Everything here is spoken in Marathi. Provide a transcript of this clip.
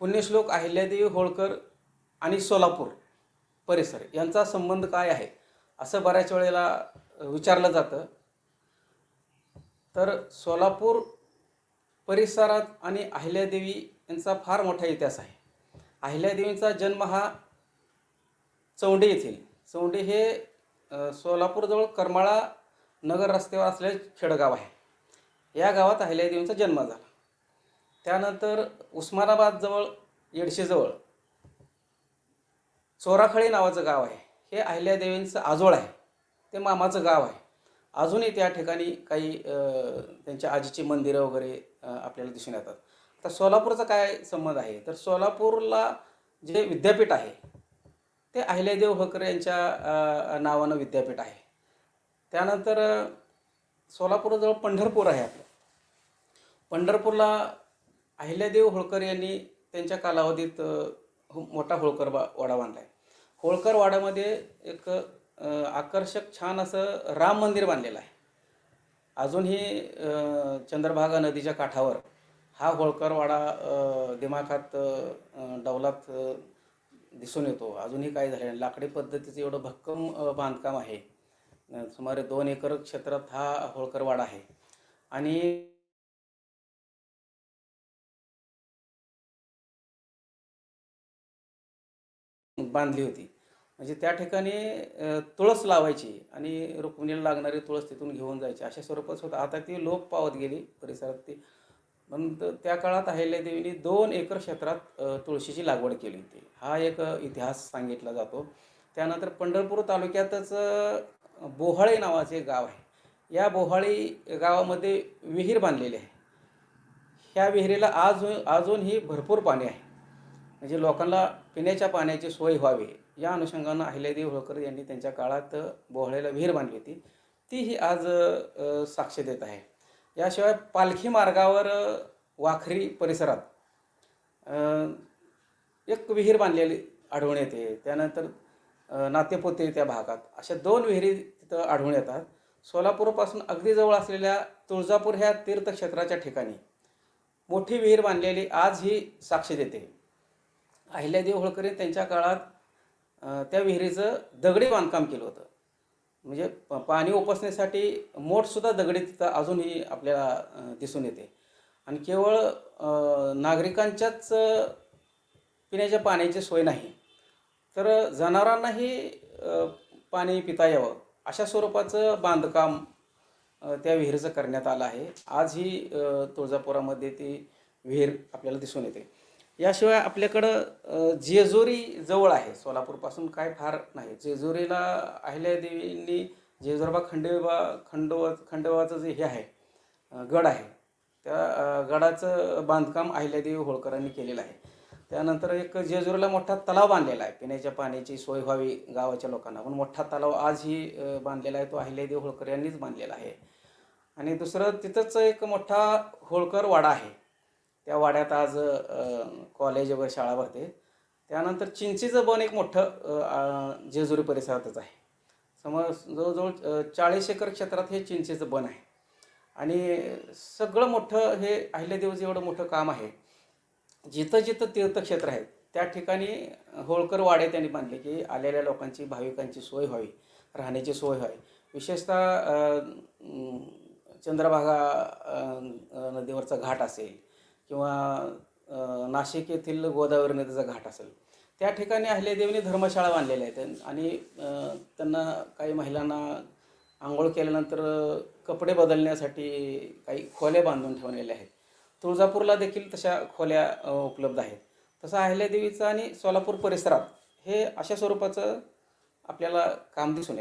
पुण्यश्लोक अहिल्यादेवी होळकर आणि सोलापूर परिसर यांचा संबंध काय आहे? असं बऱ्याच वेळेला विचारलं जातं. तर सोलापूर परिसरात आणि अहिल्यादेवी यांचा फार मोठा इतिहास आहे. अहिल्यादेवींचा जन्म हा चौंडे येथील. चौंडे हे सोलापूरजवळ करमाळा नगर रस्त्यावर असलेले खेडगाव आहे. या गावात अहिल्यादेवींचा जन्म झाला. त्यानंतर उस्मानाबादजवळ येडशीजवळ चोराखळी नावाचं गाव आहे. हे अहिल्यादेवींचं आजोळ आहे. ते मामाचं गाव आहे. अजूनही त्या ठिकाणी काही त्यांच्या आजीची मंदिरं वगैरे आपल्याला दिसून येतात. आता सोलापूरचा काय संबंध आहे? तर सोलापूरला जे विद्यापीठ आहे ते अहिल्यादेव होळकर यांच्या नावानं विद्यापीठ आहे. त्यानंतर सोलापूरजवळ पंढरपूर आहे आपलं. पंढरपूरला अहिल्यादेव होळकर यांनी त्यांच्या कालावधीत मोठा होळकर वा वाडा बांधला आहे होळकर वाड्यामध्ये एक आकर्षक छान असं राम मंदिर बांधलेलं आहे. अजूनही चंद्रभागा नदीच्या काठावर हा होळकर वाडा दिमाखात डौलात दिसून येतो. अजूनही काय झालं नाही. लाकडी पद्धतीचं एवढं भक्कम बांधकाम आहे. सुमारे दोन एकर क्षेत्रात हा होळकर वाडा आहे. आणि बांधली होती. म्हणजे त्या ठिकाणी तुळस लावायची आणि रुक्मिणीला लागणारी तुळस तिथून घेऊन जायची. अशा स्वरूपात होतं आता ती लोप पावत गेली परिसरात ती. म्हणून त्या काळात अहिल्यादेवीने दोन एकर क्षेत्रात तुळशीची लागवड केली होती. हा एक इतिहास सांगितला जातो. त्यानंतर पंढरपूर तालुक्यातच बोहाळे नावाचे गाव आहे. या बोहाळी गावामध्ये विहीर बांधलेली आहे. ह्या विहिरीला आज अजूनही भरपूर पाणी आहे. म्हणजे लोकांना पिण्याच्या पाण्याची सोय व्हावी या अनुषंगानं अहिल्यादेवी होळकर यांनी त्यांच्या काळात बोहळ्याला विहीर बांधली होती. तीही आज साक्ष देत आहे. याशिवाय पालखी मार्गावर वाखरी परिसरात एक विहीर बांधलेली आढळून येते. त्यानंतर नातेपोते त्या भागात अशा दोन विहिरी तिथं आढळून येतात. सोलापूरपासून अगदी जवळ असलेल्या तुळजापूर ह्या तीर्थक्षेत्राच्या ठिकाणी मोठी विहीर बांधलेली आज ही साक्ष देते. अहिल्यादेव होळकर त्यांच्या काळात त्या विहिरीचं दगडी बांधकाम केलं होतं. म्हणजे प- पाणी उपसण्यासाठी मोठसुद्धा दगडी तिथं अजूनही आपल्याला दिसून येते. आणि केवळ नागरिकांच्याच पिण्याच्या पाण्याची सोय नाही तर जनावरांनाही पाणी पिता यावं अशा स्वरूपाचं बांधकाम त्या विहिरीचं करण्यात आलं आहे. आजही ही तुळजापुरामध्ये ती विहीर आपल्याला दिसून येते. याशिवाय आपल्याकडं जेजुरी जवळ आहे. सोलापूरपासून काय फार नाही. जेजुरीला अहिल्यादेवींनी जेजुरबा खंडेबा खंडोबा खंडोबाचं जे हे आहे गड आहे त्या गडाचं बांधकाम अहिल्यादेवी होळकरांनी केलेलं आहे. त्यानंतर एक जेजुरीला मोठा तलाव बांधलेला आहे. पिण्याच्या पाण्याची सोय व्हावी गावाच्या लोकांना. पण मोठा तलाव आजही बांधलेला आहे. तो अहिल्यादेवी होळकर यांनीच बांधलेला आहे. आणि दुसरं तिथंच एक मोठा होळकर वाडा आहे. त्या वाड्यात आज कॉलेज वगैरे शाळा भरते. त्यानंतर चिंचेचं बन एक मोठं जेजुरी परिसरातच आहे. समज जवळजवळ चाळीस एकर क्षेत्रात हे चिंचेचं बन आहे. आणि सगळं मोठं हे अहिल्यादेवीचं एवढं मोठं काम आहे. जिथं जिथं तीर्थक्षेत्र आहेत त्या ठिकाणी होळकर वाडे त्यांनी बांधले की आलेल्या लोकांची भाविकांची सोय व्हावी राहण्याची सोय व्हावी. विशेषतः चंद्रभागा नदीवरचा घाट असेल किंवा नाशिक येथील गोदावरी नदीचा घाट असेल. त्या ठिकाणी अहिल्यादेवीने धर्मशाळा बांधलेल्या आहेत. आणि त्यांना काही महिलांना आंघोळ केल्यानंतर कपडे बदलण्यासाठी काही खोल्या बांधून ठेवलेल्या आहेत. तुळजापूरला देखील तशा खोल्या उपलब्ध आहेत. तसं अहिल्यादेवीचं आणि सोलापूर परिसरात हे अशा स्वरूपाचं आपल्याला काम दिसून येतं.